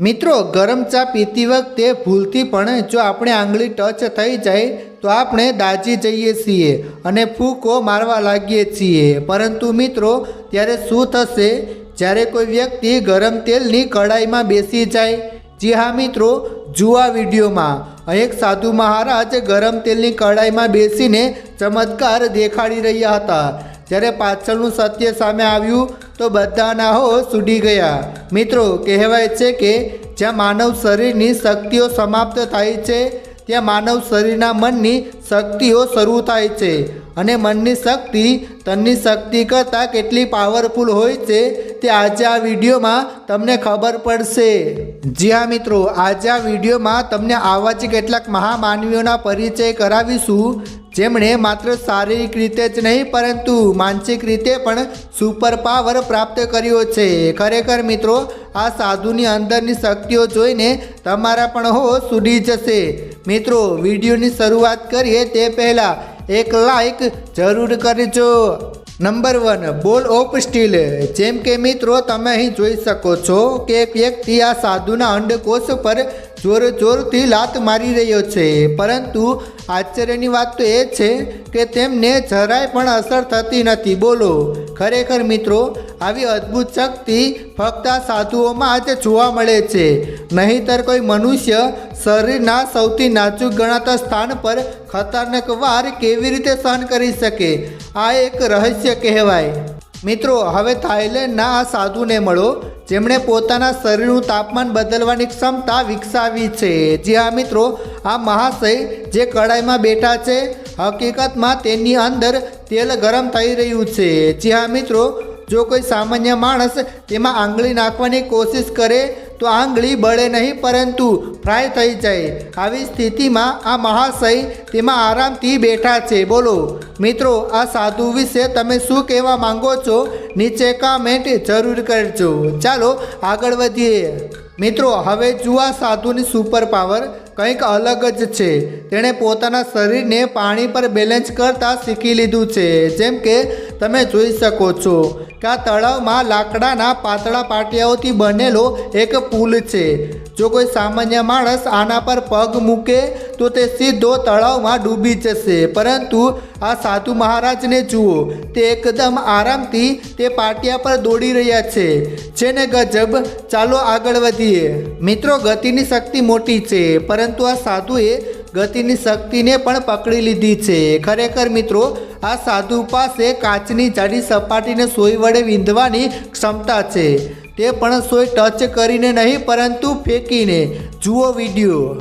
મિત્રો, ગરમ ચા પીતી વખતે ભૂલથી પણ જો આપણે આંગળી ટચ થઈ જાય, તો આપણે દાજી જઈએ છીએ અને ફૂકો મારવા લાગીએ છીએ. પરંતુ મિત્રો, ત્યારે શું થશે? જ્યારે કોઈ વ્યક્તિ ગરમ તેલની કડાઈમાં બેસી જાય, જી હા મિત્રો, જુઓ વિડીયોમાં. એક સાધુ મહારાજ ગરમ તેલની કડાઈમાં બેસીને ચમત્કાર દેખાડી રહ્યા હતા. જ્યારે પાછળનું સત્ય સામે આવ્યું, તો બધાના હોશ ઉડી ગયા. મિત્રો, કહેવાય છે કે જ્યાં માનવ શરીરની શક્તિઓ સમાપ્ત થાય છે, ત્યાં માનવ શરીરના મનની શક્તિઓ શરૂ થાય છે. અને મનની શક્તિ તનની શક્તિ કરતાં કેટલી પાવરફુલ હોય છે, તે આજે આ વિડીયોમાં તમને ખબર પડશે. જી હા, મિત્રો, આજે આ વિડીયોમાં તમને આવા જ કેટલાક મહામાનવીઓના પરિચય કરાવીશું જેમણે માત્ર શારીરિક રીતે જ નહીં, પરંતુ માનસિક રીતે પણ સુપર પાવર પ્રાપ્ત કર્યો છે. ખરેખર મિત્રો, આ સાધુની અંદરની શક્તિઓ જોઈને તમારા પણ હોશ ઉડી જશે. મિત્રો, વિડીયોની શરૂઆત કરીએ તે પહેલાં એક લાઈક જરૂર કરજો. Number one ball of steel જેમ કે મિત્રો, તમે અહીં જોઈ શકો છો કે વ્યક્તિ આ સાધુના અંડકોષ પર જોર જોરથી લાત મારી રહ્યો છે. પરંતુ આશ્ચર્યની વાત તો એ છે કે તેમને જરાય પણ અસર થતી નથી. બોલો, ખરેખર મિત્રો, આવી અદ્ભુત શક્તિ ફક્ત આ સાધુઓમાં જ જોવા મળે છે. નહીંતર કોઈ મનુષ્ય શરીરના સૌથી નાજુક ગણાતા સ્થાન પર ખતરનાક વાર કેવી રીતે સહન કરી શકે? આ એક રહસ્ય કહેવાય. મિત્રો, હવે થાઈલેન્ડના આ સાધુને મળો, જેમણે પોતાના શરીરનું તાપમાન બદલવાની ક્ષમતા વિકસાવી છે. જે આ મિત્રો, આ મહાશય જે કડાઈમાં બેઠા છે, હકીકતમાં તેની અંદર તેલ ગરમ થઈ રહ્યું છે. જે આ મિત્રો, જો કોઈ સામાન્ય માણસ તેમાં આંગળી નાખવાની કોશિશ કરે તો આંગળી બળે નહીં, પરંતુ ફ્રાય થઈ જાય. આવી સ્થિતિમાં આ મહાશય તેમાં આરામથી બેઠા છે. બોલો, મિત્રો, આ સાધુ વિશે તમે શું કહેવા માંગો છો? નીચે કામેન્ટ જરૂર કરજો. ચાલો, આગળ વધીએ. મિત્રો, હવે જુઆ સાધુની સુપર પાવર કંઈક અલગ જ છે. તેણે પોતાના શરીરને પાણી પર બેલેન્સ કરતાં શીખી લીધું છે. જેમ કે તમે જોઈ શકો છો. કે આ તળાવમાં લાકડાના પાતળા પાટિયાઓથી બનેલો એક પુલ છે. જો કોઈ સામાન્ય માણસ આના પર પગ મૂકે, તો તે સીધો તળાવમાં ડૂબી જશે. પરંતુ આ સાધુ મહારાજને જુઓ, તે એકદમ આરામથી તે પાટિયા પર દોડી રહ્યા છે. જેને ગજબ, ચાલો આગળ વધીએ. મિત્રો, ગતિની શક્તિ મોટી છે, પરંતુ આ સાધુએ ગતિની શક્તિને પણ પકડી લીધી છે. ખરેખર મિત્રો, આ સાધુ પાસે કાચની જાડી સપાટીને સોય વડે વિંધવાની ક્ષમતા છે. તે પણ સોય ટચ કરીને નહીં, પરંતુ ફેંકીને. જુઓ વીડિયો.